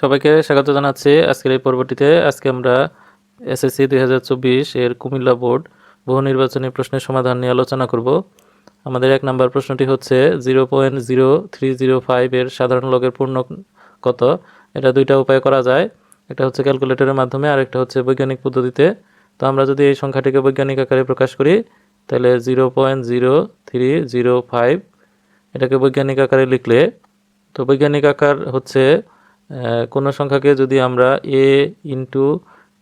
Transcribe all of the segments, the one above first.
সবাইকে স্বাগত জানাচ্ছি আজকের এই পর্বটিতে। আজকে আমরা এসএসসি দুই হাজার চব্বিশ এর কুমিল্লা বোর্ড বহু নির্বাচনী প্রশ্নের সমাধান নিয়ে আলোচনা করব। আমাদের এক নম্বর প্রশ্নটি হচ্ছে zero point zero three zero five এর সাধারণ লগের পূর্ণ কত? এটা দুইটা উপায় করা যায়। একটা হচ্ছে ক্যালকুলেটরের মাধ্যমে আর একটা হচ্ছে বৈজ্ঞানিক পদ্ধতিতে। তো আমরা যদি এই সংখ্যাটিকে বৈজ্ঞানিক আকারে প্রকাশ করি, তাহলে zero point zero three zero five এটাকে বৈজ্ঞানিক আকারে লিখলে, তো বৈজ্ঞানিক আকার হচ্ছে কোনো সংখ্যাকে যদি আমরা A into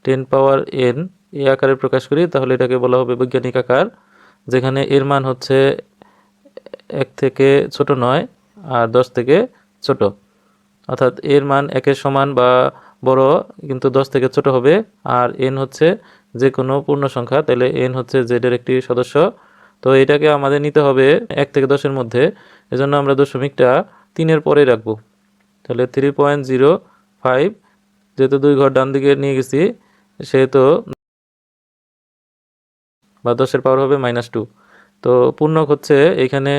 ten power N A আকারে প্রকাশ করি, তাহলে এটাকে বলা হবে বৈজ্ঞানিক আকার, যেখানে এর মান হচ্ছে এক থেকে ছোট নয় আর দশ থেকে ছোট। অর্থাৎ এর মান একের সমান বা বড়, কিন্তু দশ থেকে ছোট হবে, আর এন হচ্ছে যে কোনো পূর্ণ সংখ্যা, তাহলে এন হচ্ছে জেডের একটি সদস্য। তো এটাকে আমাদের নিতে হবে এক থেকে দশের মধ্যে, এজন্য আমরা দশমিকটা তিনের পরে রাখব। তাহলে থ্রি পয়েন্ট জিরো ফাইভ যেহেতু দুই ঘর ডান দিকে নিয়ে গেছি, সেহেতু বা দশের পাওয়ার হবে মাইনাস টু তো পূর্ণক হচ্ছে এখানে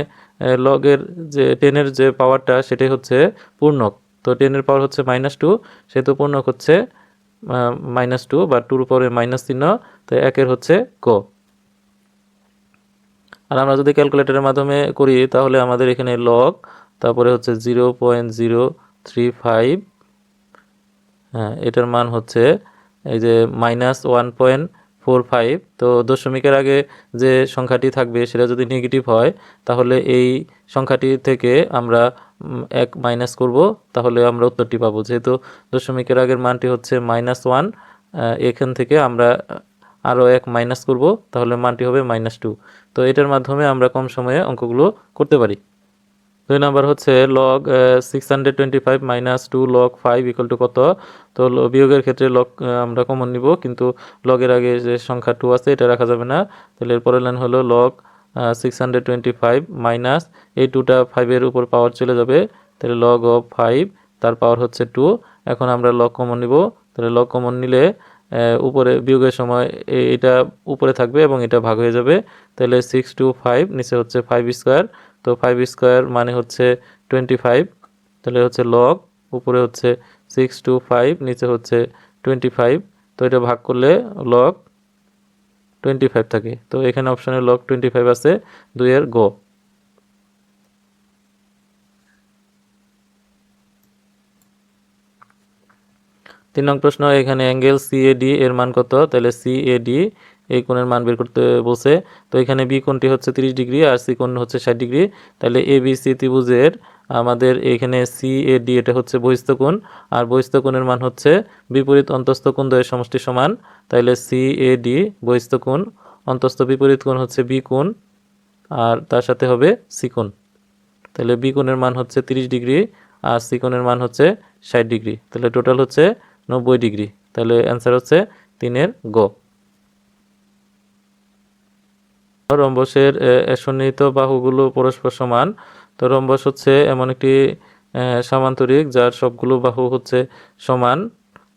লগের যে টেনের যে পাওয়ারটা সেটাই হচ্ছে পূর্ণক। তো টেনের পাওয়ার হচ্ছে মাইনাস টু সেহেতু পূর্ণক হচ্ছে মাইনাস টু বা টুর উপরে মাইনাস চিহ্ন, তো একের হচ্ছে ক। আর আমরা যদি ক্যালকুলেটরের মাধ্যমে করি, তাহলে আমাদের এখানে লগ তারপরে হচ্ছে zero point zero three five হ্যাঁ এটার মান হচ্ছে এই যে minus one point four five তো দশমিকের আগে যে সংখ্যাটি থাকবে, সেটা যদি নেগেটিভ হয়, তাহলে এই সংখ্যাটি থেকে আমরা এক মাইনাস করব, তাহলে আমরা উত্তরটি পাবো। যেহেতু দশমিকের আগের মানটি হচ্ছে মাইনাস ওয়ান এখান থেকে আমরা আরও এক মাইনাস করব, তাহলে মানটি হবে মাইনাস টু তো এটার মাধ্যমে আমরা কম সময়ে অঙ্কগুলো করতে পারি। দুই নাম্বার হচ্ছে log six hundred twenty five minus two log five equal to কত? তো বিয়োগের ক্ষেত্রে লগ আমরা কমন নিব, কিন্তু লগের আগে যে সংখ্যা টু আছে, এটা রাখা যাবে না। তাহলে এর পরের লাইন হলো log six hundred twenty five minus এই টুটা ফাইভের উপর পাওয়ার চলে যাবে। তাহলে লগ অফ ফাইভ তার পাওয়ার হচ্ছে টু এখন আমরা লগ কমন নিব। তাহলে লগ কমন নিলে উপরে বিয়োগের সময় এটা উপরে থাকবে এবং এটা ভাগ হয়ে যাবে। তাহলে সিক্স টু ফাইভ নিচে হচ্ছে ফাইভ স্কোয়ার তো ফাইভ স্কোয়ার মানে হচ্ছে টোয়েন্টি ফাইভ তাহলে হচ্ছে লগ উপরে হচ্ছে সিক্স টু ফাইভ নিচে হচ্ছে টোয়েন্টি ফাইভ তো এটা ভাগ করলে লগ টোয়েন্টি ফাইভ থাকে। তো এখানে অপশনে লগ টোয়েন্টি ফাইভ আছে দুইয়ের গো তিন নং প্রশ্ন, এখানে অ্যাঙ্গেল সিএডি এর মান কত? তাহলে সিএডি এই কোণের মান বের করতে বলছে। তো এখানে বি কোণটি হচ্ছে 30 ডিগ্রি আর সি কোণ হচ্ছে 60 ডিগ্রি। তাহলে এ, বি, সি ত্রিভুজের আমাদের এখানে সি, এ, ডি, এটা হচ্ছে বহিস্থ কোণ। আর বহিস্থ কোণের মান হচ্ছে বিপরীত অন্তস্থ কোণ দ্বয়ের সমষ্টি সমান। তাহলে সিএডি বহিস্থ কোণ। অন্তস্থ বিপরীত কোণ হচ্ছে বি কোণ। আর তার সাথে হবে সি কোণ। তাহলে বি কোণের মান হচ্ছে 30 ডিগ্রি আর সি কোণের মান হচ্ছে 60 ডিগ্রি। তাহলে টোটাল হচ্ছে নব্বই ডিগ্রি। তাহলে অ্যান্সার হচ্ছে তিনের গ। রম্বসের সন্নিহিত বাহুগুলো পরস্পর সমান। তো রম্বস হচ্ছে এমন একটি সামান্তরিক যার সবগুলো বাহু হচ্ছে সমান।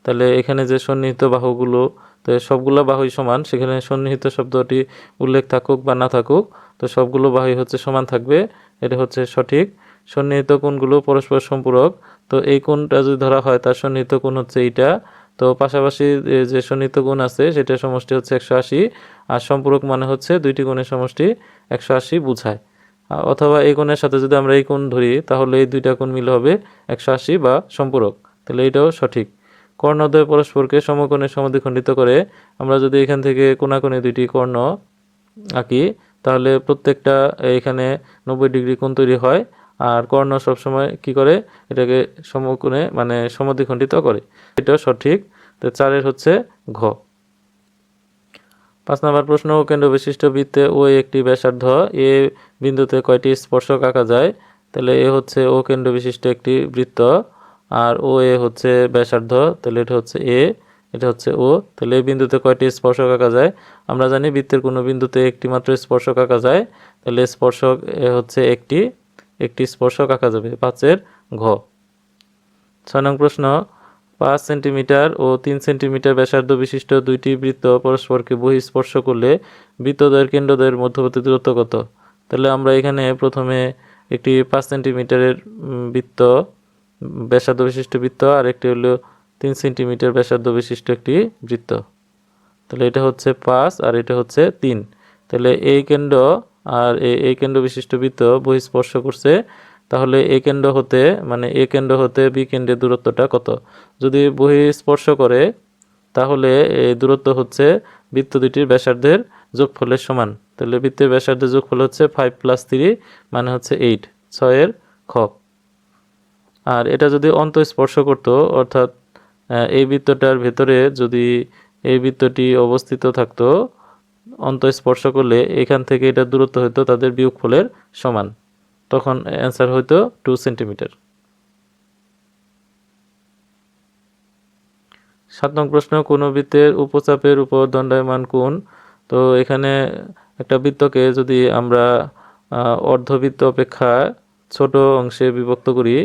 তাহলে এখানে যে সন্নিহিত বাহুগুলো, তো সবগুলো বাহুই সমান, সেখানে সন্নিহিত শব্দটি উল্লেখ থাকুক বা না থাকুক, তো সবগুলো বাহুই হচ্ছে সমান থাকবে। এটা হচ্ছে সঠিক। সন্নিহিত কোণগুলো পরস্পর সম্পূরক, তো এই কোণটা যদি ধরা হয়, তার সন্নিহিত কোণ হচ্ছে এইটা। তো পাশাপাশি যে সন্নিহিত গুণ আছে সেটা সমষ্টি হচ্ছে একশো আশি, আর সম্পূরক মানে হচ্ছে দুইটি কোণের সমষ্টি একশো আশি বুঝায়। অথবা এই কোণের সাথে যদি আমরা এই কোণ ধরি, তাহলে এই দুইটা কোণ মিলে হবে একশো আশি বা সম্পূরক। তাহলে এটাও সঠিক। কর্ণদ্বয় পরস্পরকে সমকোণে সমাধিখণ্ডিত করে, আমরা যদি এখান থেকে কোণাকোণে দুইটি কর্ণ আঁকি, তাহলে প্রত্যেকটা এখানে নব্বই ডিগ্রি কোণ তৈরি হয় আর কর্ণ সবসময় কি করে? এটাকে সমকোণে মানে সমাধিখণ্ডিত করে। এটাও সঠিক। তো চারের হচ্ছে ঘ। পাঁচ নম্বর প্রশ্ন কেন্দ্র বিশিষ্ট বৃত্তে ও একটি ব্যাসার্ধ এ বিন্দুতে কয়টি স্পর্শক আঁকা যায়? তাহলে এ হচ্ছে ও কেন্দ্র বিশিষ্ট একটি বৃত্ত আর ও এ হচ্ছে ব্যাসার্ধ। তাহলে এটা হচ্ছে এ, এটা হচ্ছে ও। তাহলে এই বিন্দুতে কয়টি স্পর্শক আঁকা যায়? আমরা জানি বৃত্তের কোনো বিন্দুতে একটি মাত্র স্পর্শক আঁকা যায়। তাহলে স্পর্শক এ হচ্ছে একটি একটি স্পর্শক আঁকা যাবে, পাঁচের ঘ। ছয় নং প্রশ্ন, পাঁচ সেন্টিমিটার ও তিন সেন্টিমিটার ব্যাসার্ধ বিশিষ্ট দুইটি বৃত্ত পরস্পরকে বহিঃস্পর্শ করলে বৃত্তদ্বয়ের কেন্দ্রদ্বয়ের মধ্যবর্তী দূরত্ব কত? তাহলে আমরা এখানে প্রথমে একটি পাঁচ সেন্টিমিটারের বৃত্ত, ব্যাসার্ধ বিশিষ্ট বৃত্ত, আর একটি হলো তিন সেন্টিমিটার ব্যাসার্ধ বিশিষ্ট একটি বৃত্ত। তাহলে এটা হচ্ছে পাঁচ আর এটা হচ্ছে তিন। তাহলে এই কেন্দ্র আর এই কেন্দ্র বিশিষ্ট বৃত্ত বহিঃস্পর্শ করছে, তাহলে এ কেন্দ্র হতে মানে এ কেন্দ্র হতে বি কেন্দ্রের দূরত্বটা কত? যদি বহিঃস্পর্শ করে, তাহলে এই দূরত্ব হচ্ছে বৃত্ত দুটির ব্যাসার্ধের যোগফলের সমান। তাহলে বৃত্তের ব্যাসার্ধের যোগফল হচ্ছে ফাইভ প্লাস থ্রি মানে হচ্ছে এইট ছয়ের খ। আর এটা যদি অন্ত স্পর্শ করত, অর্থাৎ এই বৃত্তটার ভেতরে যদি এই বৃত্তটি অবস্থিত থাকতো অন্ত স্পর্শ করলে এখান থেকে এটা দূরত্ব হতো তাদের বিয়োগফলের সমান। তখন অ্যান্সার হইতো টু সেন্টিমিটার সাত নং প্রশ্ন, কোন বৃত্তের উপচাপের উপর দণ্ডায়মান কোণ? তো এখানে একটা বৃত্তকে যদি আমরা অর্ধবৃত্ত অপেক্ষা ছোট অংশে বিভক্ত করি,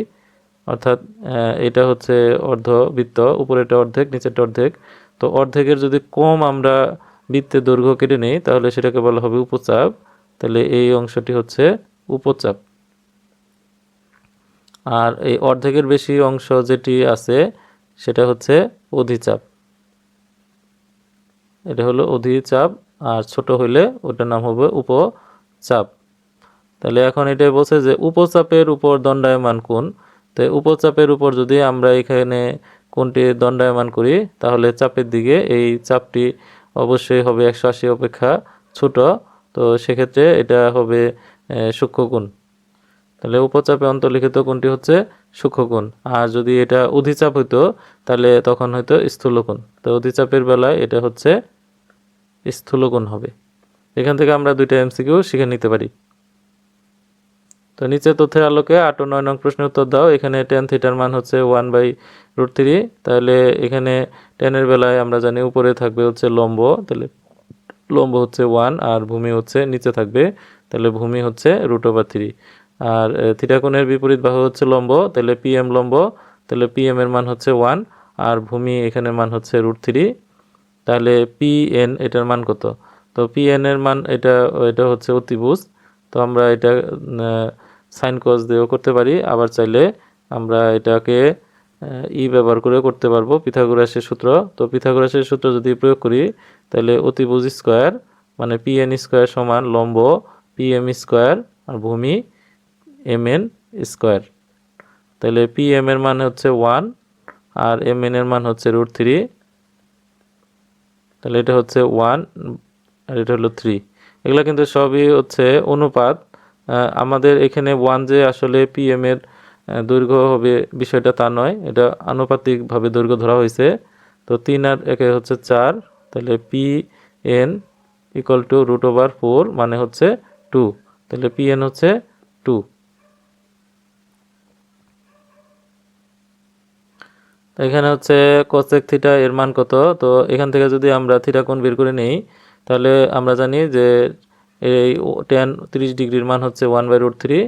অর্থাৎ এটা হচ্ছে অর্ধবৃত্ত উপরেটা অর্ধেক, নিচেরটা অর্ধেক, তো অর্ধেকের যদি কম আমরা বৃত্তের দৈর্ঘ্য কেটে নেই, তাহলে সেটাকে বলা হবে উপচাপ। তাহলে এই অংশটি হচ্ছে উপচাপ। আর এই অর্ধেকের বেশি অংশ যেটি আছে, সেটা হচ্ছে অধিচাপ। এটা হলো অধিচাপ, আর ছোট হইলে ওটার নাম হবে উপচাপ। তাহলে এখন এটা বলছে যে উপচাপের উপর দণ্ডায়মান কোণ। তো উপচাপের উপর যদি আমরা এখানে কোনটি দণ্ডায়মান করি, তাহলে চাপের দিকে এই চাপটি অবশ্যই হবে একশো আশি অপেক্ষা ছোট তো সেক্ষেত্রে এটা হবে আহ, সূক্ষ্মকোণ তাহলে উপচাপে অন্তর্লিখিত কোণটি হচ্ছে সূক্ষ্মকোণ আর যদি এটা অধিচাপ হইতো তাহলে তখন হয়তো স্থূলকোণ তো অধিচাপের বেলায় এটা হচ্ছে স্থূলকোণ হবে। এখান থেকে আমরা দুইটা এমসিকিউ শিখে নিতে পারি। তো নিচে তথ্যের আলোকে আট ও নয় নং প্রশ্নের উত্তর দাও। এখানে টেন থিটার মান হচ্ছে ওয়ান বাই রুট থ্রি তাহলে এখানে টেনের বেলায় আমরা জানি উপরে থাকবে হচ্ছে লম্ব, তাহলে লম্ব হচ্ছে ওয়ান আর ভূমি হচ্ছে নিচে থাকবে, তাহলে ভূমি হচ্ছে রুট ওভার থ্রি আর থিটা কোণের বিপরীত বাহু হচ্ছে লম্ব, তাহলে পি এম লম্ব, তাহলে পি এম এর মান হচ্ছে ওয়ান আর ভূমি এখানের মান হচ্ছে রুট থ্রি তাহলে পি এন এটার মান কত? তো পি এন এর মান এটা এটা হচ্ছে অতিভুজ, তো আমরা এটা সাইন কস দিয়েও করতে পারি। আবার চাইলে আমরা এটাকে ই ব্যবহার করে করতে পারব পিথাগোরাসের সূত্র। তো পিথাগোরাসের সূত্র যদি প্রয়োগ করি তাহলে অতিভুজ স্কোয়ার মানে পি এন স্কোয়ার সমান লম্ব পি এম স্কোয়ার আর ভূমি এম এন স্কোয়ার। তাহলে পি এম এর মান হচ্ছে ওয়ান আর এম এন এর মান হচ্ছে রুট থ্রি তাহলে এটা হচ্ছে ওয়ান আর এটা হলো থ্রি এগুলো কিন্তু সবই হচ্ছে অনুপাত। আমাদের এখানে ওয়ান যে আসলে পিএম এর আহ, দৈর্ঘ্য হবে বিষয়টা তা নয়। এটা আনুপাতিকভাবে দৈর্ঘ্য ধরা হয়েছে। তো তিন আর একে হচ্ছে চার, তাহলে P N equal to root over four মানে হচ্ছে টু তাহলে পি এন হচ্ছে টু এখানে হচ্ছে কোসেক থিটা এর মান কত? তো এখান থেকে যদি আমরা থিটা কোণ বের করে নেই, তাহলে আমরা জানি যে এই টেন তিরিশ ডিগ্রির মান হচ্ছে ওয়ান বাই রুট থ্রি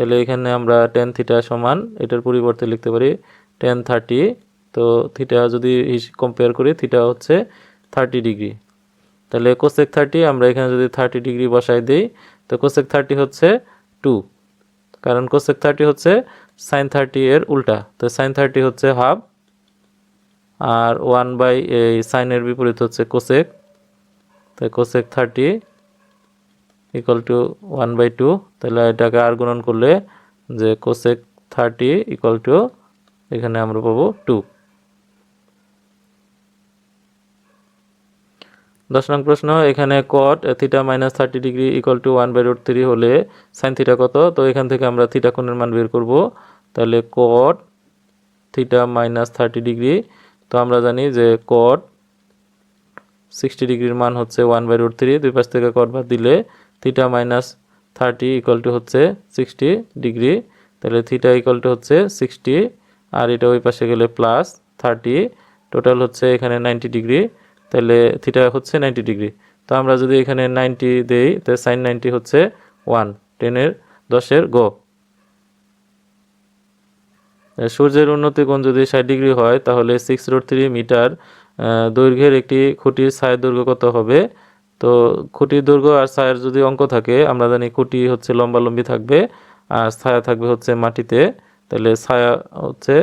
তাহলে এখানে আমরা টেন থিটা সমান, এটার পরিবর্তে লিখতে পারি টেন থার্টি তো থিটা যদি কম্পেয়ার করি থিটা হচ্ছে থার্টি ডিগ্রি তাহলে কোসেক থার্টি আমরা এখানে যদি থার্টি ডিগ্রি বসাই দিই, তো কোসেক থার্টি হচ্ছে টু কারণ কোসেক থার্টি হচ্ছে সাইন থার্টি এর উল্টা, তো সাইন থার্টি হচ্ছে হাফ আর ওয়ান বাই এই সাইনের বিপরীত হচ্ছে কোসেক তো cosec thirty equal to one by two তাহলে এটাকে আর গুণন করলে যে কোসেক থার্টি ইকুয়াল টু এখানে আমরা পাবো টু দশ নং প্রশ্ন, এখানে cot theta minus thirty degree equal to one by root three হলে সাইন থিটা কত? তো এখান থেকে আমরা থিটা কোণের মান বের করব। তাহলে cot theta minus thirty degree তো আমরা জানি যে কট সিক্সটি ডিগ্রির মান হচ্ছে ওয়ান বাই রুট থ্রি দুই পাশ থেকে কট বাদ দিলে theta minus thirty equal to হচ্ছে সিক্সটি ডিগ্রি তাহলে থিটা ইকুয়াল টু হচ্ছে সিক্সটি আর এটা ওই পাশে গেলে প্লাস থার্টি টোটাল হচ্ছে এখানে নাইনটি ডিগ্রি তাহলে থিটা হচ্ছে নাইনটি ডিগ্রি তো আমরা যদি এখানে নাইনটি দেই, তাহলে সাইন নাইনটি হচ্ছে ওয়ান টেনের দশের গো সূর্যের উন্নতি কোণ যদি ষাট ডিগ্রি হয়, তাহলে সিক্স রুট থ্রি মিটার দৈর্ঘ্যের একটি খুঁটির ছায়ের দৈর্ঘ্য কত হবে? তো খুঁটির দৈর্ঘ্য আর ছায়ের যদি অঙ্ক থাকে, আমরা জানি খুঁটি হচ্ছে লম্বালম্বি থাকবে আর ছায়া থাকবে হচ্ছে মাটিতে, তাহলে ছায়া হচ্ছে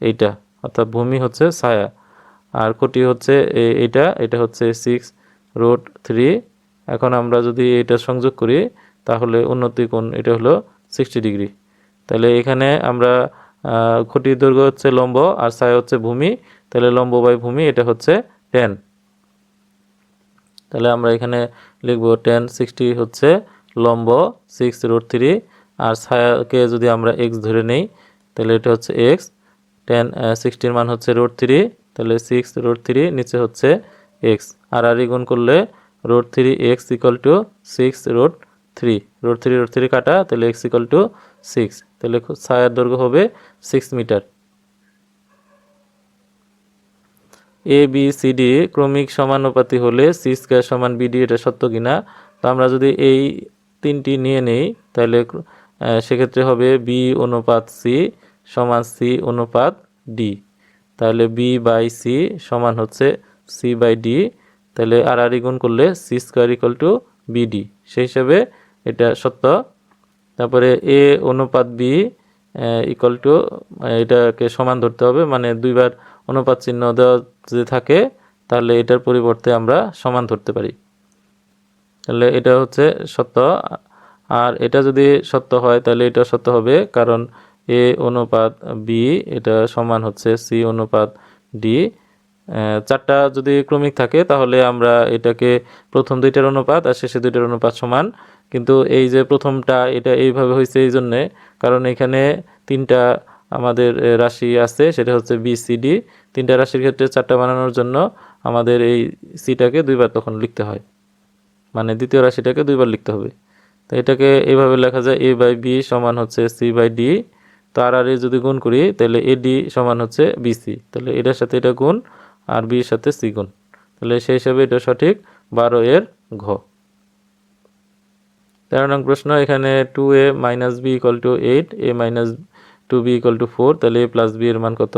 এইটা, অর্থাৎ ভূমি হচ্ছে ছায়া। আর কোটি হচ্ছে এইটা, এটা হচ্ছে সিক্স রোড থ্রি এখন আমরা যদি এটা সংযোগ করি, তাহলে উন্নতি কোণ, এটা হলো সিক্সটি ডিগ্রি তাহলে এখানে আমরা খুঁটির দৈর্ঘ্য হচ্ছে লম্ব আর ছায়া হচ্ছে ভূমি। তাহলে লম্ব বাই ভূমি, এটা হচ্ছে টেন তাহলে আমরা এখানে লিখব টেন সিক্সটি হচ্ছে লম্ব সিক্স রুট থ্রি আর ছায়াকে যদি আমরা এক্স ধরে নেই, তাহলে এটা হচ্ছে এক্স টেন সিক্সটির মান হচ্ছে রুট থ্রি তাহলে সিক্স রুট থ্রি নিচে হচ্ছে এক্স আর আর গুণ করলে root three X equal to six root three root three root three কাটা, তাহলে এক্স ইকাল টু সিক্স তাহলে ছায়ার দৈর্ঘ্য হবে six metre A B C D ক্রমিক সমানুপাতি হলে সি স্কোয়ার সমান বিডি এটা সত্য কিনা? তো আমরা যদি এই তিনটি নিয়ে নেই, তাহলে সেক্ষেত্রে হবে বি অনুপাত সি সমান সি অনুপাত ডি তাহলে বি বাই সি সমান হচ্ছে সি বাই ডি তাহলে আর আর গুণ করলে C square equal to BD সেই হিসাবে এটা সত্য। তারপরে এ অনুপাত বি ইকুয়াল টু এটাকে সমান ধরতে হবে। মানে দুইবার অনুপাত চিহ্ন দেওয়া যদি থাকে, তাহলে এটার পরিবর্তে আমরা সমান ধরতে পারি। তাহলে এটা হচ্ছে সত্য। আর এটা যদি সত্য হয়, তাহলে এটা সত্য হবে, কারণ এ অনুপাত বি, এটা সমান হচ্ছে সি অনুপাত ডি। চারটা যদি ক্রমিক থাকে, তাহলে আমরা এটাকে প্রথম দুইটার অনুপাত আর শেষে দুইটার অনুপাত সমান। কিন্তু এই যে প্রথমটা, এটা এইভাবে হয়েছে এই জন্যে, কারণ এখানে তিনটা আমাদের রাশি আছে, সেটা হচ্ছে বি সি ডি তিনটা রাশির ক্ষেত্রে চারটা বানানোর জন্য আমাদের এই সিটাকে দুইবার তখন লিখতে হয়। মানে দ্বিতীয় রাশিটাকে দুইবার লিখতে হবে। তো এটাকে এইভাবে লেখা যায় এ বাই বি সমান হচ্ছে সি বাই ডি তো আর আর এ যদি গুণ করি, তাহলে এ ডি সমান হচ্ছে বিসি তাহলে এটার সাথে এটা গুণ আর বির সাথে সি গুণ তাহলে সেই হিসাবে এটা সঠিক। বারো এর ঘ। তেরো নং প্রশ্ন, এখানে two A minus B equal to eight A minus two B equal to four তাহলে এ প্লাস বি এর মান কত?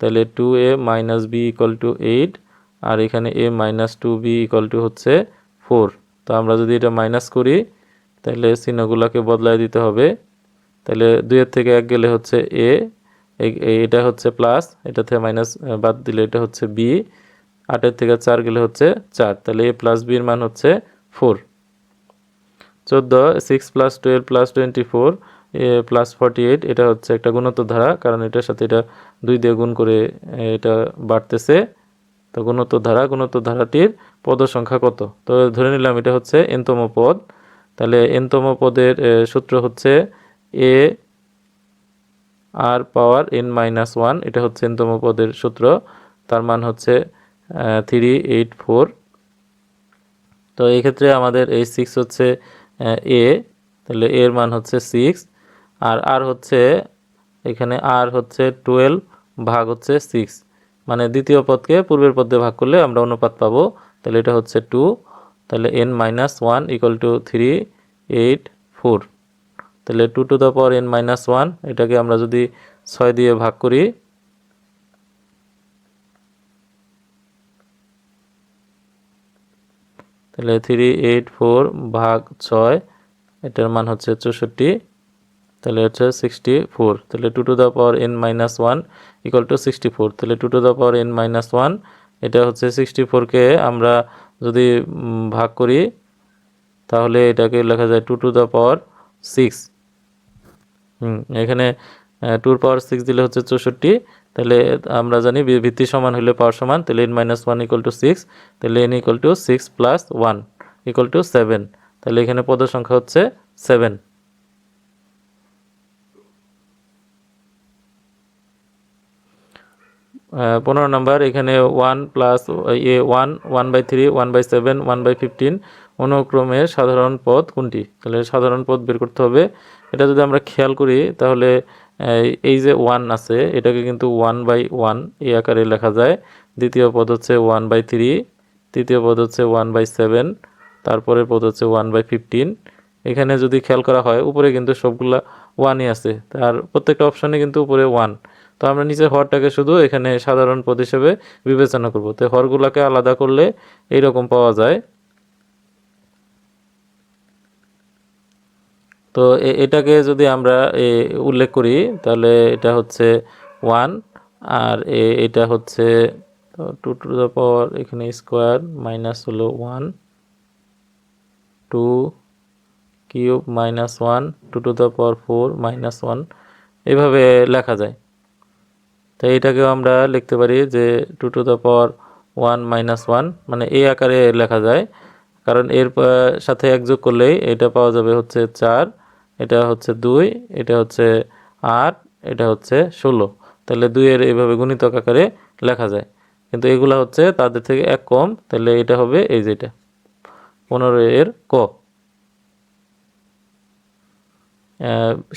তাহলে two A minus B equal to eight আর এখানে A minus two B equal to হচ্ছে ফোর তো আমরা যদি এটা মাইনাস করি, তাহলে চিহ্নগুলোকে বদলায় দিতে হবে। তাহলে দুইয়ের থেকে এক গেলে হচ্ছে এ এটা হচ্ছে প্লাস এটা থেকে মাইনাস বাদ দিলে এটা হচ্ছে বি আটের থেকে চার গেলে হচ্ছে চার, তাহলে এ প্লাস বির মান হচ্ছে ফোর চোদ্দ six plus twelve plus twenty four plus forty eight এটা হচ্ছে একটা গুণোত্তর ধারা, কারণ এটার সাথে এটা দুই দিয়ে গুণ করে এটা বাড়তেছে। তো গুণোত্তর ধারা, গুণোত্তর ধারাটির পদ সংখ্যা কত? তো ধরে নিলাম এটা হচ্ছে এনতম পদ, তাহলে এনতম পদের সূত্র হচ্ছে A R power N minus one এটা হচ্ছে এনতম পদের সূত্র, তার মান হচ্ছে থ্রি এইট ফোর তো এই ক্ষেত্রে আমাদের এই সিক্স হচ্ছে এ তাহলে এর মান হচ্ছে সিক্স আর আর হচ্ছে, এখানে আর হচ্ছে টুয়েলভ ভাগ হচ্ছে সিক্স মানে দ্বিতীয় পদকে পূর্বের পদে ভাগ করলে আমরা অনুপাত পাবো, তাহলে এটা হচ্ছে টু তাহলে N minus one equal to three eight four তাহলে two to the power N minus one এটাকে আমরা যদি ছয় দিয়ে ভাগ করি, তাহলে থ্রি এইট ফোর ভাগ ছয়, এটার মান হচ্ছে চৌষট্টি, তাহলে হচ্ছে সিক্সটি ফোর তাহলে two to the power N minus one equal to sixty four তাহলে two to the power N minus one এটা হচ্ছে সিক্সটি ফোরকে আমরা যদি ভাগ করি, তাহলে এটাকে লেখা যায় two to the power six হুম, এখানে টুর পাওয়ার সিক্স দিলে হচ্ছে চৌষট্টি, তাহলে আমরা জানি ভিত্তি সমান হলে পাওয়ার সমান, তাহলে N minus one equal to six তাহলে N equal to six plus one equal to seven তাহলে এখানে পদ সংখ্যা হচ্ছে সেভেন পনেরো নাম্বার এখানে one plus A one one by three one by seven one by fifteen অনুক্রমে সাধারণ পদ কোনটি? তাহলে সাধারণ পদ বের করতে হবে। এটা যদি আমরা খেয়াল করি, তাহলে, এই যে ওয়ান আছে, এটাকে কিন্তু ওয়ান বাই ওয়ান এই আকারে লেখা যায়। দ্বিতীয় পদ হচ্ছে ওয়ান বাই থ্রি তৃতীয় পদ হচ্ছে ওয়ান বাই সেভেন তারপরের পদ হচ্ছে ওয়ান বাই ফিফটিন এখানে যদি খেয়াল করা হয়, উপরে কিন্তু সবগুলা ওয়ানই আছে। আর প্রত্যেকটা অপশানে কিন্তু উপরে ওয়ান তো আমরা নিচে হরটাকে শুধু এখানে সাধারণ পদ হিসেবে বিবেচনা করব। তো হরগুলাকে আলাদা করলে এইরকম পাওয়া যায়। তো এটাকে যদি আমরা উল্লেখ করি, তাহলে এটা হচ্ছে ওয়ান, আর এটা হচ্ছে টু টু দ্য পাওয়ার এখানে স্কোয়ার মাইনাস হলো one, two cube minus one, two to the power four minus one, এভাবে লেখা যায়। তো এটাকেও আমরা লিখতে পারি যে two to the power one minus one মানে এই আকারে লেখা যায়, কারণ এর সাথে একযোগ করলেই এটা পাওয়া যাবে হচ্ছে চার এটা হচ্ছে দুই, এটা হচ্ছে আট, এটা হচ্ছে ষোলো। তাহলে দুইয়ের এইভাবে গুণিতক আকারে লেখা যায়। কিন্তু এগুলা হচ্ছে তাদের থেকে এক কম, তাহলে এটা হবে এই যেটা পনেরো এর ক।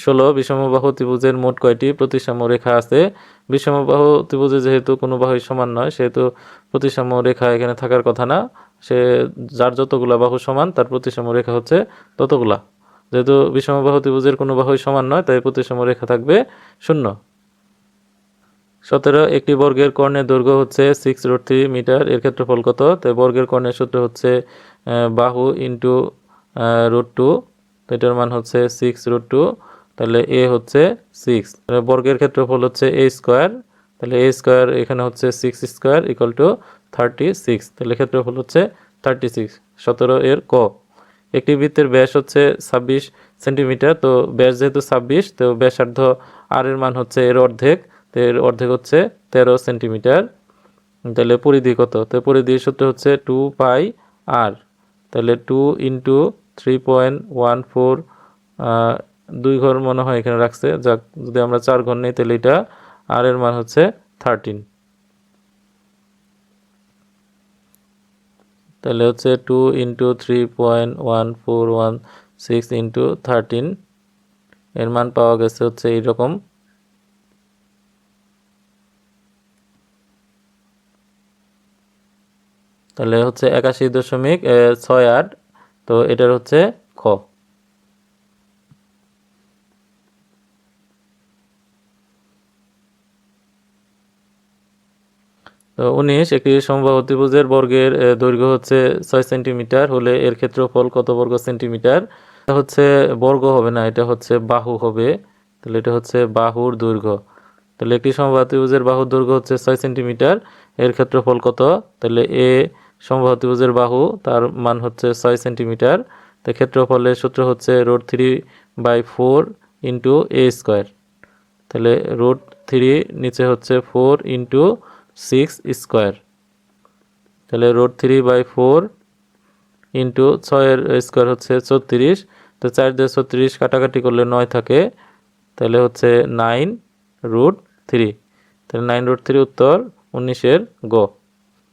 ষোলো, বিষমবাহু ত্রিভুজের মোট কয়টি? প্রতিসাম্য রেখা আছে। বিষমবাহু ত্রিভুজে যেহেতু কোনো বাহুই সমান নয়, সেহেতু প্রতিসাম্য রেখা এখানে থাকার কথা না। সে, যার যতগুলা বাহু সমান, তার প্রতিসাম্য রেখা হচ্ছে ততগুলা। যেহেতু বিষমবাহু ত্রিভুজের কোনো বাহুই সমান নয়, তাই প্রতিসাম্য রেখা থাকবে শূন্য। সতেরো, একটি বর্গের কর্ণের দৈর্ঘ্য হচ্ছে সিক্স রোড থ্রি মিটার এর ক্ষেত্রফল কত? তাই বর্গের কর্ণের সূত্র হচ্ছে বাহু ইন্টু রোড টু এটার মান হচ্ছে সিক্স রোড টু তাহলে এ হচ্ছে সিক্স বর্গের ক্ষেত্রফল হচ্ছে এ স্কোয়ার তাহলে এ স্কোয়ার এখানে হচ্ছে six square equal to thirty six তাহলে ক্ষেত্রফল হচ্ছে থার্টি সিক্স সতেরো এর ক। একটি বৃত্তের ব্যাস হচ্ছে ছাব্বিশ সেন্টিমিটার, তো ব্যাস যেহেতু ছাব্বিশ, তো ব্যাসার্ধ আর এর মান হচ্ছে এর অর্ধেক, তো এর অর্ধেক হচ্ছে তেরো সেন্টিমিটার। তাহলে পরিধি কত? তো পরিধির সূত্র হচ্ছে টু পাই আর তাহলে two into three point one four দুই ঘর মনে হয় এখানে রাখছে। যাক, যদি আমরা চার ঘর নিই, তাহলে এটা আর এর মান হচ্ছে থার্টিন। তাহলে হচ্ছে two into three point one four one six into thirteen এর মান পাওয়া গেছে হচ্ছে এইরকম। তাহলে হচ্ছে একাশি দশমিক ছয় আট, তো এটার হচ্ছে খ। উনিশ একটি সমবাহু ত্রিভুজের বর্গের দৈর্ঘ্য হচ্ছে ছয় সেন্টিমিটার, হলে এর ক্ষেত্রফল কত বর্গ সেন্টিমিটার? এটা হচ্ছে বর্গ হবে না, এটা হচ্ছে বাহু হবে। তাহলে এটা হচ্ছে বাহুর দৈর্ঘ্য। তাহলে একটি সমবাহু ত্রিভুজের বাহুর দৈর্ঘ্য হচ্ছে ছয় সেন্টিমিটার, এর ক্ষেত্রফল কত? তাহলে এ সমবাহু ত্রিভুজের বাহু, তার মান হচ্ছে ছয় সেন্টিমিটার। তো ক্ষেত্রফলের সূত্র হচ্ছে root three by four into A square. তাহলে রোড থ্রি নিচে হচ্ছে ফোর ইন্টু সিক্স স্কোয়ার তাহলে root three by four into ছয়ের স্কোয়ার হচ্ছে ছত্রিশ। তো চার দিয়ে ছত্রিশ কাটাকাটি করলে নয় থাকে। তাহলে হচ্ছে নাইন রুট থ্রি তাহলে নাইন রুট থ্রি উত্তর উনিশের গ।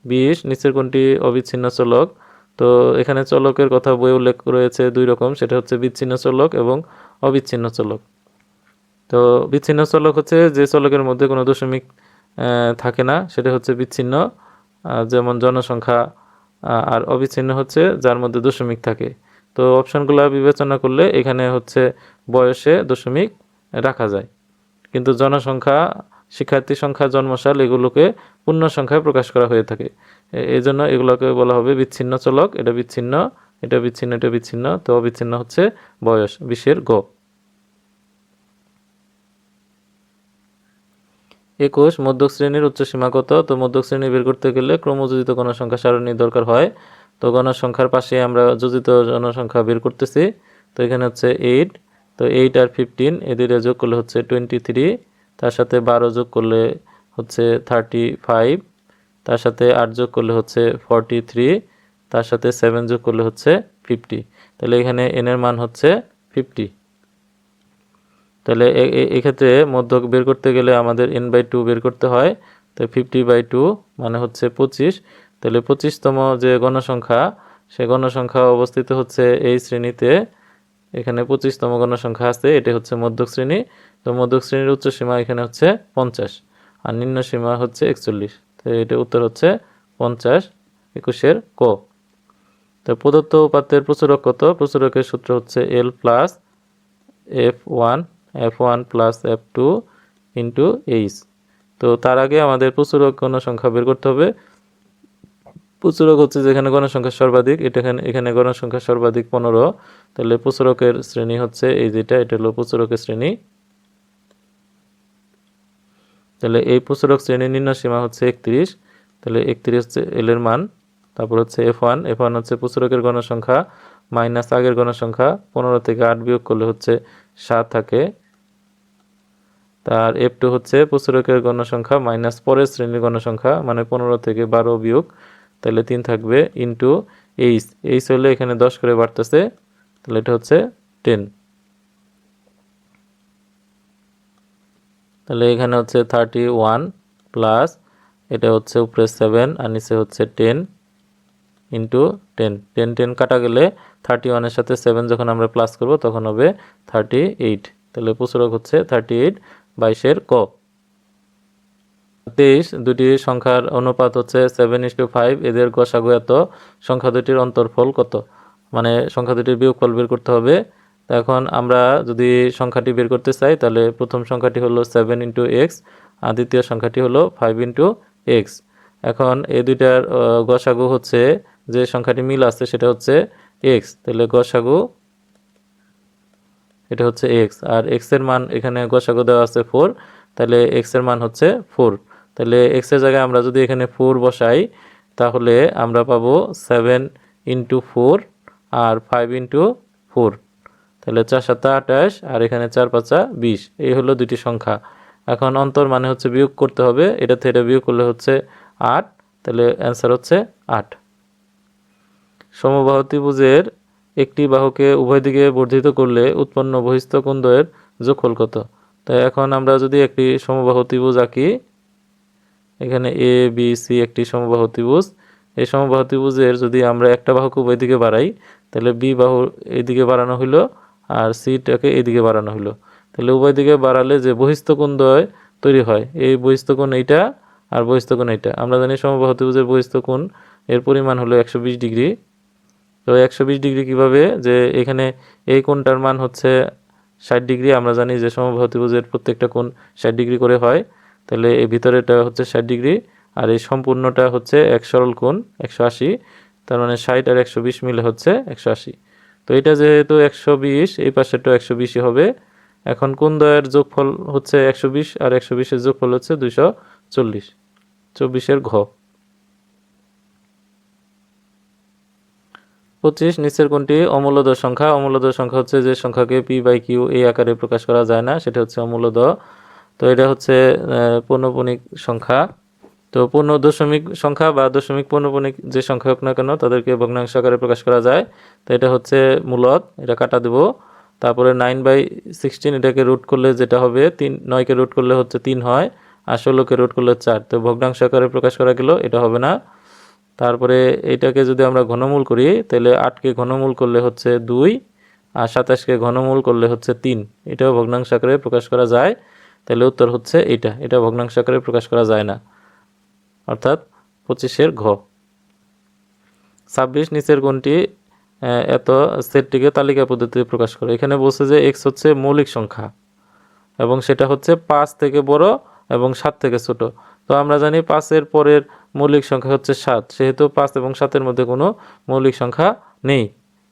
বিশ, নিচের কোনটি অবিচ্ছিন্ন চলক? তো এখানে চলকের কথা বই উল্লেখ রয়েছে দুই রকম, সেটা হচ্ছে বিচ্ছিন্ন চলক এবং অবিচ্ছিন্ন চলক। তো বিচ্ছিন্ন চলক হচ্ছে যে চলকের মধ্যে কোনো দশমিক থাকে না, সেটা হচ্ছে বিচ্ছিন্ন যেমন জনসংখ্যা আর অবিচ্ছিন্ন হচ্ছে যার মধ্যে দশমিক থাকে। তো অপশনগুলো বিবেচনা করলে এখানে হচ্ছে বয়সে দশমিক রাখা যায়। কিন্তু জনসংখ্যা, শিক্ষার্থী সংখ্যা, জন্মসাল এগুলোকে পূর্ণ সংখ্যায় প্রকাশ করা হয়ে থাকে। এই জন্য এগুলোকে বলা হবে বিচ্ছিন্ন চলক। এটা বিচ্ছিন্ন এটা বিচ্ছিন্ন এটা বিচ্ছিন্ন, তো অবিচ্ছিন্ন হচ্ছে বয়স বিশ্বের গ। একুশ, মধ্যক শ্রেণির উচ্চ সীমা কত? তো মধ্যক শ্রেণি বের করতে গেলে ক্রমযোজিত গণসংখ্যা সারণীর দরকার হয়। তো গণসংখ্যার পাশে আমরা যোজিত জনসংখ্যা বের করতেছি। তো এখানে হচ্ছে এইট তো এইট আর ফিফটিন এদের যোগ করলে হচ্ছে টোয়েন্টি থ্রি তার সাথে বারো যোগ করলে হচ্ছে থার্টি ফাইভ তার সাথে আট যোগ করলে হচ্ছে ফর্টি থ্রি তার সাথে সেভেন যোগ করলে হচ্ছে ফিফটি তাহলে এখানে এনের মান হচ্ছে ফিফটি তাহলে এক্ষেত্রে মধ্যক বের করতে গেলে আমাদের এন বাই টু বের করতে হয়। তো ফিফটি বাই টু মানে হচ্ছে পঁচিশ। তাহলে পঁচিশতম যে গণসংখ্যা, সে গণসংখ্যা অবস্থিত হচ্ছে এই শ্রেণীতে। এখানে পঁচিশতম গণসংখ্যা আছে, এটা হচ্ছে মধ্যক শ্রেণি। তো মধ্যক শ্রেণির উচ্চ সীমা এখানে হচ্ছে পঞ্চাশ। আর নিম্ন সীমা হচ্ছে একচল্লিশ। তো এটা উত্তর হচ্ছে পঞ্চাশ একুশের ক। তো প্রদত্ত উপাত্তের প্রচুরক কত? প্রচুরকের সূত্র হচ্ছে L plus F one F one plus F two into H তো তার আগে আমাদের প্রচুরক কোনো সংখ্যা বের করতে হবে। প্রচুরক হচ্ছে যেখানে গণসংখ্যা সর্বাধিক, এটা এখানে এখানে গণসংখ্যা সর্বাধিক পনেরো। তাহলে প্রচুরকের শ্রেণি হচ্ছে এই যেটা, এটা হলো প্রচুরকের শ্রেণি। তাহলে এই প্রচুরক শ্রেণির নির্ণয় সীমা হচ্ছে একত্রিশ। তাহলে একত্রিশ হচ্ছে এল এর মান, তারপর হচ্ছে এফ ওয়ান এফ ওয়ান হচ্ছে প্রচুরকের গণসংখ্যা মাইনাস আগের গণসংখ্যা, পনেরো থেকে আট বিয়োগ করলে হচ্ছে সাত থাকে। তার এফ টু হচ্ছে প্রচুরকের গণসংখ্যা মাইনাস পরের শ্রেণির গণসংখ্যা মানে পনেরো থেকে বারো বিয়োগ, তাহলে তিন থাকবে ইন্টু এইচ এইচ হলে এখানে দশ করে বাড়তেছে, তাহলে এটা হচ্ছে টেন তাহলে এখানে হচ্ছে থার্টি ওয়ান প্লাস এটা হচ্ছে উপরে সেভেন আর নিচে হচ্ছে ten into ten ten ten কাটা গেলে থার্টি ওয়ানের সাথে সেভেন যখন আমরা প্লাস করব, তখন হবে থার্টি এইট তাহলে প্রচুরক হচ্ছে থার্টি এইট বাইশের ক। তেইশ দুটি সংখ্যার অনুপাত হচ্ছে সেভেন ইস টু ফাইভ এদের গসাগু এত সংখ্যা দুটির অন্তর্ফল কত? মানে সংখ্যা দুটির বিয়োগফল বের করতে হবে। তো এখন আমরা যদি সংখ্যাটি বের করতে চাই, তাহলে প্রথম সংখ্যাটি হলো সেভেন ইন্টু এক্স আর দ্বিতীয় সংখ্যাটি হলো ফাইভ ইন্টু এক্স এখন এই দুইটার গসাগু হচ্ছে যে সংখ্যাটি মিল আছে, সেটা হচ্ছে এক্স তাহলে গসাগু এটা হচ্ছে এক্স আর এক্সের মান এখানে গসাগু দেওয়া আছে ফোর তাহলে এক্সের মান হচ্ছে ফোর তাহলে এক্সের জায়গায় আমরা যদি এখানে ফোর বসাই, তাহলে আমরা পাবো সেভেন ইন্টু ফোর আর ফাইভ ইন্টু ফোর তাহলে চার সাতা আঠাশ, আর এখানে চার পাঁচা বিশ। এই হলো দুটি সংখ্যা। এখন অন্তর মানে হচ্ছে বিয়োগ করতে হবে, এটা থেকে এটা বিয়োগ করলে হচ্ছে আট, তাহলে অ্যান্সার হচ্ছে আট। সমবাহু ত্রিভুজের একটি বাহুকে উভয় দিকে বর্ধিত করলে উৎপন্ন বহিস্থ কোণদ্বয়ের যোগফল কত? তাই এখন আমরা যদি একটি সমবাহু ত্রিভুজ আঁকি, এখানে এ বি সি একটি সমবাহু ত্রিভুজ। এই সমবাহু ত্রিভুজের যদি আমরা একটা বাহুকে উভয় দিকে বাড়াই, তাহলে বি বাহু এইদিকে বাড়ানো হলো আর সিটাকে এইদিকে বাড়ানো হলো তাহলে উভয় দিকে বাড়ালে যে বহিস্থ তৈরি হয়, এই বহিস্থ কোণ এইটা আর বহিস্থ কোণ এইটা। আমরা জানি সমবাহু ত্রিভুজের বহিস্থ কোণ এর পরিমাণ হলো একশো বিশ ডিগ্রি। তো একশো বিশ ডিগ্রি কীভাবে? যে এখানে এই কোণটার মান হচ্ছে ষাট ডিগ্রি। আমরা জানি যে সমবাহু ত্রিভুজের প্রত্যেকটা কোণ ষাট ডিগ্রি করে হয়। তাহলে এই ভিতরেটা হচ্ছে ষাট ডিগ্রি আর এই সম্পূর্ণটা হচ্ছে এক সরল কোণ, একশো আশি। তার মানে ষাট আর একশো বিশ মিলে হচ্ছে একশো আশি। তো এটা যেহেতু একশো বিশ, এই পাশেরটাও একশো বিশই হবে। এখন কোন দয়ের যোগফল হচ্ছে একশো বিশ আর একশো বিশের যোগফল হচ্ছে দুইশো চল্লিশ। চব্বিশের ঘ। পঁচিশ, নিচের কোনটি? অমূল্যদ সংখ্যা। অমূল্যদ সংখ্যা হচ্ছে যে সংখ্যাকে পি বাই কিউ এই আকারে প্রকাশ করা যায় না, সেটা হচ্ছে অমূল্যদ। তো এটা হচ্ছে পূর্ণপণিক সংখ্যা। তো পূর্ণ দশমিক সংখ্যা বা দশমিক পূর্ণপণিক যে সংখ্যা হোক না কেন, তাদেরকে ভগ্নাংশ আকারে প্রকাশ করা যায়। তো এটা হচ্ছে মূলত এটা কাটা দেব। তারপরে নাইন বাই সিক্সটিন, এটাকে রুট করলে যেটা হবে, তিন, নয়কে রুট করলে হচ্ছে তিন হয়, আর ষোলোকে রুট করলে চার। তো ভগ্নাংশ আকারে প্রকাশ করা গেল, এটা হবে না। তারপরে এটাকে যদি আমরা ঘনমূল করি, তাহলে আটকে ঘনমূল করলে হচ্ছে দুই আর সাতাশকে ঘনমূল করলে হচ্ছে তিন। এটাও ভগ্নাংশ আকারে প্রকাশ করা যায়। তাহলে উত্তর হচ্ছে এটা। এটা ভগ্নাংশ আকারে প্রকাশ করা যায় না। অর্থাৎ পঁচিশের ঘ। ছাব্বিশ নিচের কোনটি এত সেটটিকে তালিকা পদ্ধতিতে প্রকাশ করে। এখানে বলছে যে এক্স হচ্ছে মৌলিক সংখ্যা এবং সেটা হচ্ছে পাঁচ থেকে বড় এবং সাত থেকে ছোট। তো আমরা জানি পাঁচের পরের মৌলিক সংখ্যা হচ্ছে সাত। সেহেতু পাঁচ এবং সাতের মধ্যে কোনো মৌলিক সংখ্যা নেই।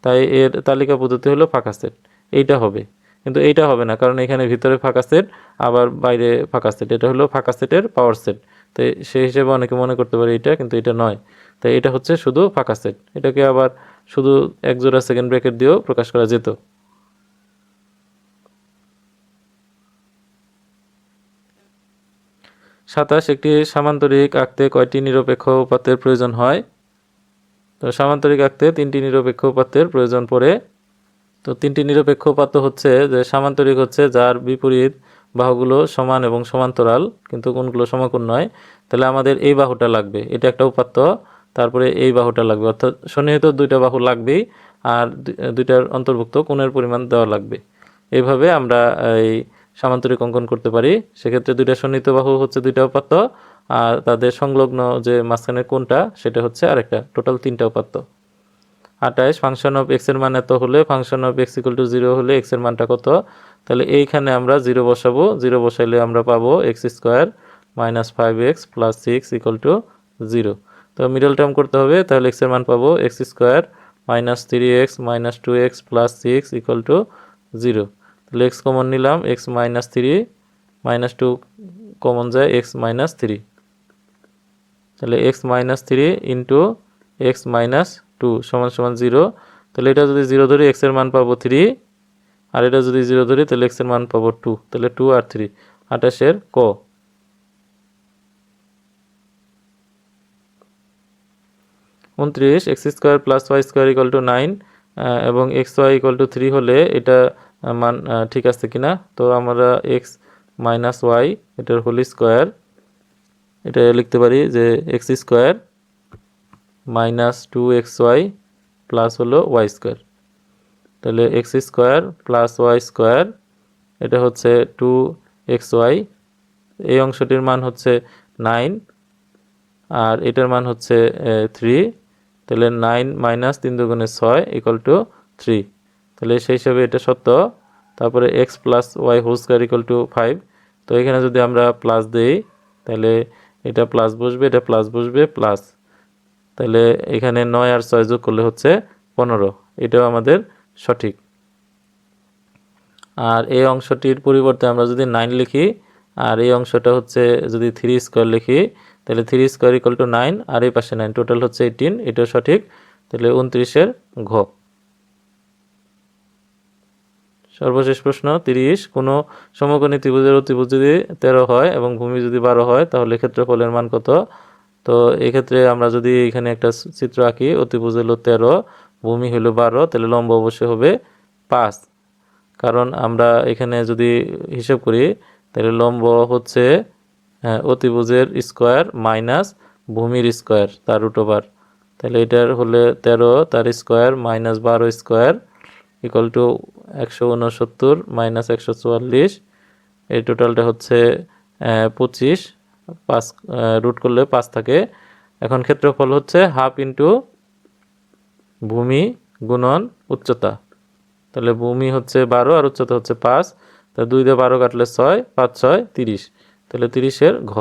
তাই এর তালিকা পদ্ধতি হলো ফাঁকা সেট। এইটা হবে। কিন্তু এইটা হবে না, কারণ এখানে ভিতরে ফাঁকা সেট, আবার বাইরে ফাঁকা সেট। এটা হলো ফাঁকা সেটের পাওয়ার সেট। তো সেই হিসেবে অনেকে মনে করতে পারে এটা কিন্তু এটা নয়। তাই এটা হচ্ছে শুধু ফাঁকা সেট। এটাকে আবার শুধু এক জোড়া সেকেন্ড ব্র্যাকেট দিয়েও প্রকাশ করা যেত। সাতাশ, একটি সামান্তরিক আঁকতে কয়টি নিরপেক্ষ উপাত্তের প্রয়োজন হয়? তো সামান্তরিক আঁকতে তিনটি নিরপেক্ষ উপাত্তের প্রয়োজন পড়ে। তো তিনটি নিরপেক্ষ উপাত্ত হচ্ছে যে সামান্তরিক হচ্ছে যার বিপরীত বাহুগুলো সমান এবং সমান্তরাল, কিন্তু কোনগুলো সমকোণ নয়। তাহলে আমাদের এই বাহুটা লাগবে, এটা একটা উপাত্ত, তারপরে এই বাহুটা লাগবে। অর্থাৎ সন্নিহিত দুইটা বাহু লাগবেই, আর দুইটার অন্তর্ভুক্ত কোণের পরিমাণ দেওয়া লাগবে। এইভাবে আমরা এই সামান্তরিক অঙ্কন করতে পারি। সেক্ষেত্রে দুইটা সন্নিহিত বাহু হচ্ছে দুইটা উপাত্ত আর তাদের সংলগ্ন যে মাঝখানের কোনটা সেটা হচ্ছে আরেকটা, টোটাল তিনটা উপাত্ত আঠাইশ ফাংশন অফ এক্সের মান এত হলে function of x equal to zero হলে এক্সের মানটা কত? তাহলে এইখানে আমরা জিরো বসাবো জিরো বসাইলে আমরা পাবো x square minus five x plus six equal to zero তো মিডল টার্ম করতে হবে, তাহলে এক্সের মান পাবো x square minus three x minus two x plus six equal to zero তাহলে এক্স কমন নিলাম x minus three minus two common যায় এক্স মাইনাস থ্রি তাহলে x minus three into x minus two সমান সমান zero তাহলে এটা যদি zero ধরি এক্সের মান পাবো থ্রি আর এটা যদি জিরো ধরি তাহলে এক্সের মান পাবো টু তাহলে টু আর থ্রি আঠাশের ক। উনত্রিশ x square plus y square equal to nine এবং x y equal to three হলে এটা মান ঠিক আছে কিনা? তো আমরা এক্স মাইনাস ওয়াই এটার হোল স্কোয়ার এটা লিখতে পারি যে x square minus two x y plus হলো ওয়াই স্কোয়ার তাহলে x square plus y square এটা হচ্ছে টু এক্স ওয়াই এই অংশটির মান হচ্ছে নাইন আর এটার মান হচ্ছে থ্রি তাহলে নাইন মাইনাস তিন দুগুণে ছয় ইকুয়াল টু থ্রি তাহলে সেই হিসাবে এটা সত্য। তারপরে x plus y whole square equal to five তো এখানে যদি আমরা প্লাস দিই, তাহলে এটা প্লাস বসবে, এটা প্লাস বসবে প্লাস তাহলে এখানে নয় আর ছয় যোগ করলে হচ্ছে পনেরো। এটাও আমাদের সঠিক। আর এই অংশটির পরিবর্তে আমরা যদি নাইন লিখি, আর এই অংশটা হচ্ছে যদি থ্রি স্কোয়ার লিখি, তাহলে three square equal to nine আর এই পাশে নাইন টোটাল হচ্ছে এইটিন এটাও সঠিক। তাহলে উনত্রিশের ঘ। সর্বশেষ প্রশ্ন তিরিশ। কোনো সমকোণী ত্রিভুজের অতিভুজ যদি তেরো হয় এবং ভূমি যদি বারো হয় তাহলে ক্ষেত্রফলের মান কত? তো এক্ষেত্রে আমরা যদি এখানে একটা চিত্র আঁকি অতিভুজ হলো তেরো ভূমি হলো বারো তাহলে লম্ব অবশ্যই হবে পাঁচ। কারণ আমরা এখানে যদি হিসাব করি তাহলে লম্ব হচ্ছে হ্যাঁ, অতিভুজের স্কোয়ার মাইনাস ভূমির স্কোয়ার তার রুট ওভার। তাহলে এটার হলে তেরো তার স্কোয়ার মাইনাস বারো স্কোয়ার ইকুয়াল টু একশো উনসত্তর মাইনাস একশো চুয়াল্লিশ, এই টোটালটা হচ্ছে পঁচিশ, পাঁচ রুট করলে পাঁচ থাকে। এখন ক্ষেত্রফল হচ্ছে হাফ ইন্টু ভূমি গুণন উচ্চতা। তাহলে ভূমি হচ্ছে বারো আর উচ্চতা হচ্ছে পাঁচ, তা দুই দিয়ে বারো কাটলে ছয়, পাঁচ, ছয়, তিরিশ। তাহলে তিরিশের ঘ।